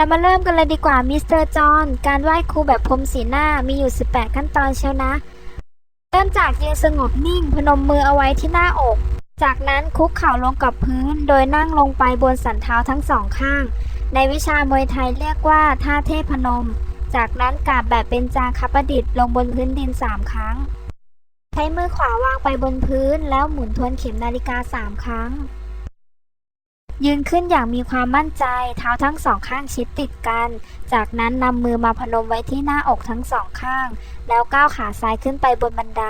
เรามาเริ่มกันเลยดีกว่ามิสเตอร์จอห์นการไหว้ครูแบบพรมสีหน้ามีอยู่ 18 ขั้นตอนเชียวนะ เริ่มจากยืนสงบนิ่ง พนมมือเอาไว้ที่หน้าอก จากนั้นคุกเข่าลงกับพื้น โดยนั่งลงไปบนสันเท้าทั้งสองข้าง ในวิชามวยไทยเรียกว่าท่าเทพนม จากนั้นกราบแบบเป็นจางคประดิษฐ์ลงบนพื้นดินสามครั้ง ใช้มือขวาวางไปบนพื้น แล้วหมุนทวนเข็มนาฬิกาสามครั้ง ยืนขึ้นอย่างมีความมั่นใจ เท้าทั้งสองข้างชิดติดกัน จากนั้นนำมือมาพนมไว้ที่หน้าอกทั้งสองข้าง แล้วก้าวขาซ้ายขึ้นไปบนบันได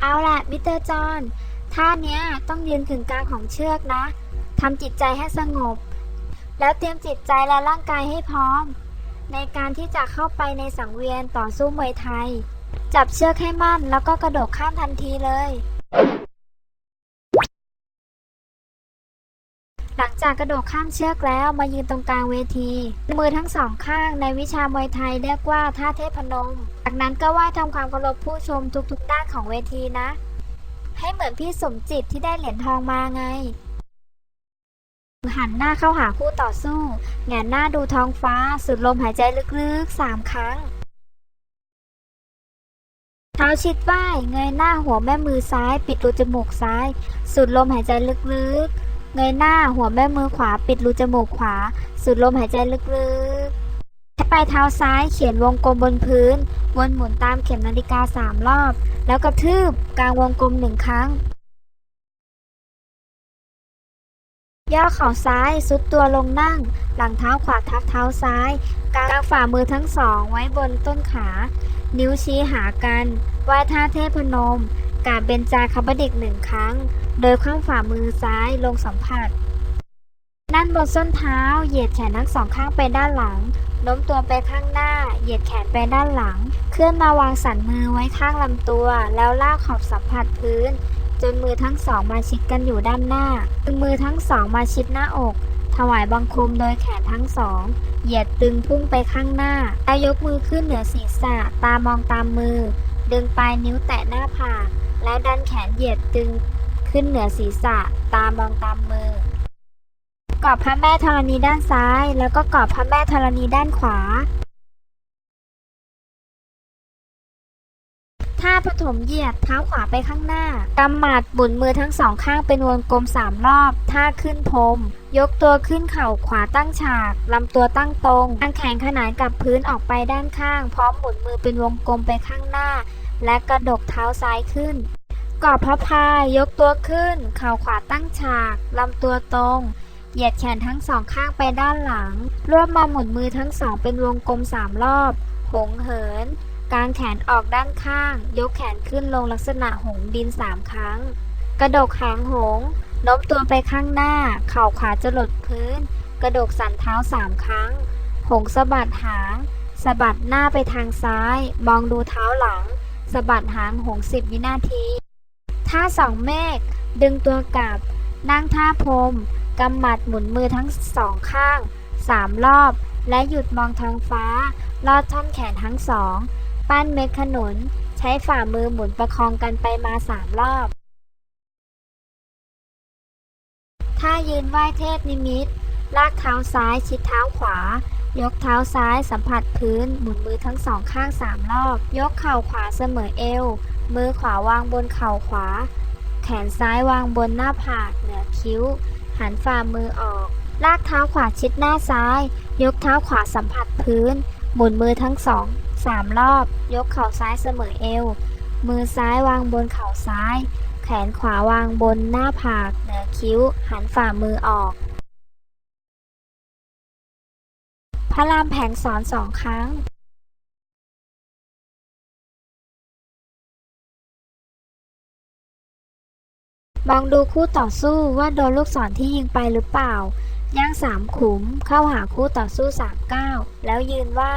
เอาล่ะมิสเตอร์จอห์นท่าเนี้ยต้องยืนถึงกลางของเชือกนะทำจิตใจให้สงบ แล้วเตรียมจิตใจและร่างกายให้พร้อม ในการที่จะเข้าไปในสังเวียนต่อสู้มวยไทย จับเชือกให้มั่นแล้วก็กระโดดข้ามทันทีเลย หลังจากกระโดดข้ามเชือกแล้วมายืนตรงกลางเวที มือทั้งสองข้างในวิชามวยไทยเรียกว่าท่าเทพนม จากนั้นก็ไหว้ทำความเคารพผู้ชมทุกๆด้านของเวทีนะ ให้เหมือนพี่สมจิตที่ได้เหรียญทองมาไง หันหน้าเข้าหาคู่ต่อสู้ แงนหน้าดูท้องฟ้า สุดลมหายใจลึกๆสามครั้ง เท้าชิดไหวเงยหน้าหัวแม่มือซ้าย ปิดรูจมูกซ้าย สุดลมหายใจลึกๆ เงยหน้าหัวแม่มือขวา ปิดรูจมูกขวา สุดลมหายใจลึกๆปลายเท้าซ้ายเขียนวงกลมบนพื้น วนหมุนตามเข็มนาฬิกาสามรอบ แล้วกระทืบกลางวงกลมหนึ่งครั้ง ย่อเข่าซ้ายซุดตัวลงนั่ง หลังเท้าขวาทับเท้าซ้ายกางฝ่ามือทั้งสองไว้บนต้นขา นิ้วชี้หากันไหว้ท่าเทพนมกราบเบญจาคบดิกหนึ่งครั้ง โดยคว่ำฝ่ามือซ้ายลงสัมผัส นั่นบนส้นเท้าเหยียดแขนทั้งสองข้างไปด้านหลังโน้มตัวไปข้างหน้า เหยียดแขนไปด้านหลัง เคลื่อนมาวางสันมือไว้ข้างลำตัว แล้วลากขอบสัมผัสพื้น จนมือทั้งสองมาชิดกันอยู่ด้านหน้าดึงมือทั้งสองมาชิดหน้าอก ถวายบังคมโดยแขนทั้งสอง เหยียดตึงพุ่งไปข้างหน้าแล้วยกมือขึ้นเหนือศีรษะ ตามองตามมือ ดึงปลายนิ้วแตะหน้าผากและดันแขนเหยียดตึงขึ้นเหนือศีรษะ ตามองตามมือกอดพระแม่ธรณีด้านซ้าย แล้วก็กอดพระแม่ธรณีด้านขวา ท่าปฐมเหยียดเท้าขวาไปข้างหน้ากำหมัดบุนมือทั้งสองข้างเป็นวงกลมสามรอบ ท่าขึ้นพรม ยกตัวขึ้นเข่าขวาตั้งฉาก ลำตัวตั้งตรงอังแขนขนานกับพื้นออกไปด้านข้าง พร้อมหมุนมือเป็นวงกลมไปข้างหน้า และกระดกเท้าซ้ายขึ้นกอดพระพายยกตัวขึ้น เข่าขวาตั้งฉาก ลำตัวตรง เหยียดแขนทั้งสองข้างไปด้านหลัง รวบมาหมุนมือทั้งสองเป็นวงกลมสามรอบ หงเหิน กางแขนออกด้านข้าง ยกแขนขึ้นลงลักษณะหงบินสามครั้ง กระดกหางหงโน้มตัวไปข้างหน้า เข่าขวาจะหลดพื้น กระดกสันเท้าสามครั้ง หงสะบัดหางสะบัดหน้าไปทางซ้าย มองดูเท้าหลังสะบัดหางหงสิบวินาทีท่าสองเมฆดึงตัวกลับ นั่งท่าพรมกำหมัดหมุนมือทั้งสองข้างสามรอบ และหยุดมองท้องฟ้า ลอดท่อนแขนทั้งสอง ปั้นเม็ดขนุน ใช้ฝ่ามือหมุนประคองกันไปมาสามรอบท่ายืนไหว้เทพนิมิต ลากเท้าซ้ายชิดเท้าขวา ยกเท้าซ้ายสัมผัสพื้น หมุนมือทั้งสองข้างสามรอบ ยกเข่าขวาเสมอเอว มือขวาวางบนเข่าขวา แขนซ้ายวางบนหน้าผากเหนือคิ้ว หันฝ่ามือออก ลากเท้าขวาชิดหน้าซ้าย ยกเท้าขวาสัมผัสพื้น หมุนมือทั้งสอง สามรอบ ยกเข่าซ้ายเสมอเอว มือซ้ายวางบนเข่าซ้าย แขนขวาวางบนหน้าผากเหนือคิ้ว หันฝ่ามือออก พระรามแผงสอนสองครั้งมองดูคู่ต่อสู้ว่าโดนลูกศรที่ยิงไปหรือเปล่า ย่างสามขุมเข้าหาคู่ต่อสู้สามก้าวแล้วยืนไหว้